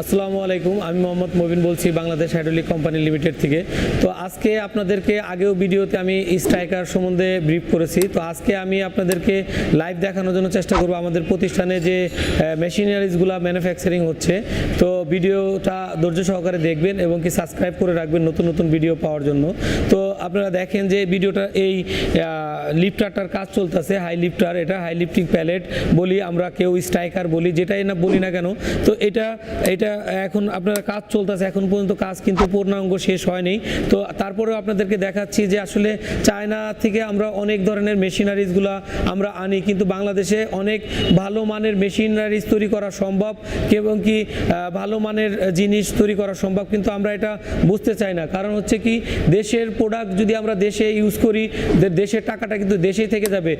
আসসালামু আলাইকুম, আমি মোহাম্মদ মবিন বলছি বাংলাদেশ হাইড্রোলিক কোম্পানি লিমিটেড থেকে। তো আজকে আপনাদেরকে আগেও ভিডিওতে আমি স্ট্রাইকার সম্বন্ধে ব্রিফ করেছি। তো আজকে আমি আপনাদেরকে লাইভ দেখানোর জন্য চেষ্টা করব আমাদের প্রতিষ্ঠানে যে মেশিনারিজগুলো ম্যানুফ্যাকচারিং হচ্ছে। তো ভিডিওটা ধৈর্য সহকারে দেখবেন এবং কি সাবস্ক্রাইব করে রাখবেন নতুন নতুন ভিডিও পাওয়ার জন্য। তো আপনারা দেখেন যে ভিডিওটা এই লিফটারটার কাজ চলতেছে, হাই লিফটার, এটা হাই লিফটিং প্যালেট বলি আমরা কেউ স্ট্রাইকার বলি, যেটাই না বলি না কেন, তো এটা এটা এখন আপনারা কাজ চলতেছে, এখন পর্যন্ত কাজ কিন্তু পূর্ণাঙ্গ শেষ হয়নি। তো তারপরেও আপনাদেরকে দেখাচ্ছি যে আসলে চায়না থেকে আমরা অনেক ধরনের মেশিনারিজগুলো আমরা আনি, কিন্তু বাংলাদেশে অনেক ভালো মানের মেশিনারিজ তৈরি করা সম্ভব, এবং কি ভালো মানের জিনিস তৈরি করা সম্ভব, কিন্তু আমরা এটা বুঝতে চাই না। কারণ হচ্ছে কি, দেশের প্রোডাক্ট যদি আমরা দেশে ইউজ করি দেশের টাকাটা কিন্তু দেশেই থেকে যাবে।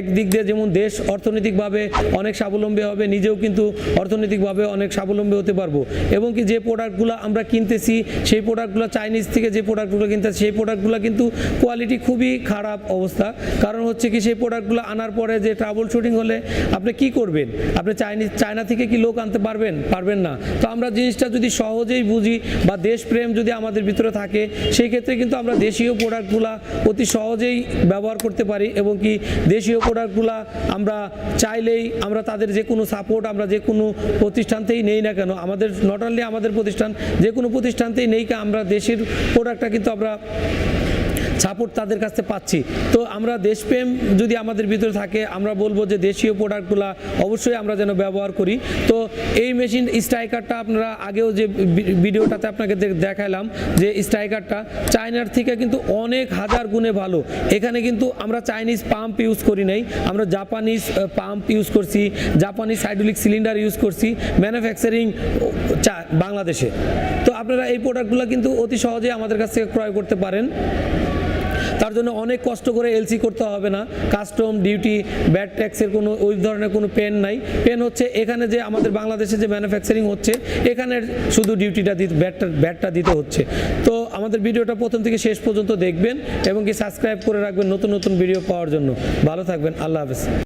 একদিক দিয়ে যেমন দেশ অর্থনৈতিকভাবে অনেক স্বাবলম্বী হবে, নিজেও কিন্তু অর্থনৈতিকভাবে অনেক স্বাবলম্বী হতে পারব। এবং কি যে প্রোডাক্টগুলো আমরা কিনতেছি, সেই প্রোডাক্টগুলো চাইনিজ থেকে যে প্রোডাক্টগুলো কিনতেছি সেই প্রোডাক্টগুলো কিন্তু কোয়ালিটি খুবই খারাপ অবস্থা। কারণ হচ্ছে কি, সেই প্রোডাক্টগুলো আনার পরে যে ট্রাবল শুটিং হলে আপনি কি করবেন? আপনি চাইনিজ চায়না থেকে কি লোক আনতে পারবেন? পারবেন না। তো আমরা জিনিসটা যদি সহজেই বুঝি বা দেশপ্রেম যদি আমাদের ভিতরে থাকে, সেই ক্ষেত্রে কিন্তু আমরা দেশীয় প্রোডাক্টগুলা অতি সহজেই ব্যবহার করতে পারি এবং কি দেশীয় প্রোডাক্টগুলা আমরা চাইলেই আমরা তাদের যে কোনো সাপোর্ট আমরা যে কোনো প্রতিষ্ঠানতেই নেই না কেন, আমাদের নট অনলি আমাদের প্রতিষ্ঠান যে কোনো প্রতিষ্ঠানতেই নেই আমরা দেশের প্রোডাক্টটা কিন্তু আমরা সাপোর্ট তাদের কাছ থেকে পাচ্ছি। তো আমরা দেশপ্রেম যদি আমাদের ভিতরে থাকে, আমরা বলব যে দেশীয় প্রোডাক্টগুলো অবশ্যই আমরা যেন ব্যবহার করি। তো এই মেশিন স্ট্রাইকারটা আপনারা আগেও যে ভিডিওটাতে আপনাকে দেখালাম যে স্ট্রাইকারটা চায়নার থেকে কিন্তু অনেক হাজার গুণে ভালো। এখানে কিন্তু আমরা চাইনিজ পাম্প ইউজ করি নাই। আমরা জাপানিজ পাম্প ইউজ করছি জাপানিজ হাইড্রোলিক সিলিন্ডার ইউজ করছি ম্যানুফ্যাকচারিং বাংলাদেশে। তো আপনারা এই প্রোডাক্টগুলো কিন্তু অতি সহজে আমাদের কাছ থেকে ক্রয় করতে পারেন। তার জন্য অনেক কষ্ট করে এলসি করতে হবে না। কাস্টম ডিউটি ব্যাড ট্যাক্সের কোনো ওই ধরনের কোনো পেন নাই। পেন হচ্ছে এখানে যে আমাদের বাংলাদেশে যে ম্যানুফ্যাকচারিং হচ্ছে এখানে শুধু ডিউটিটা দিতে ব্যাটটা ব্যাটটা দিতে হচ্ছে। তো আমাদের ভিডিওটা প্রথম থেকে শেষ পর্যন্ত দেখবেন এবং কি সাবস্ক্রাইব করে রাখবেন নতুন নতুন ভিডিও পাওয়ার জন্য। ভালো থাকবেন, আল্লাহ হাফেজ।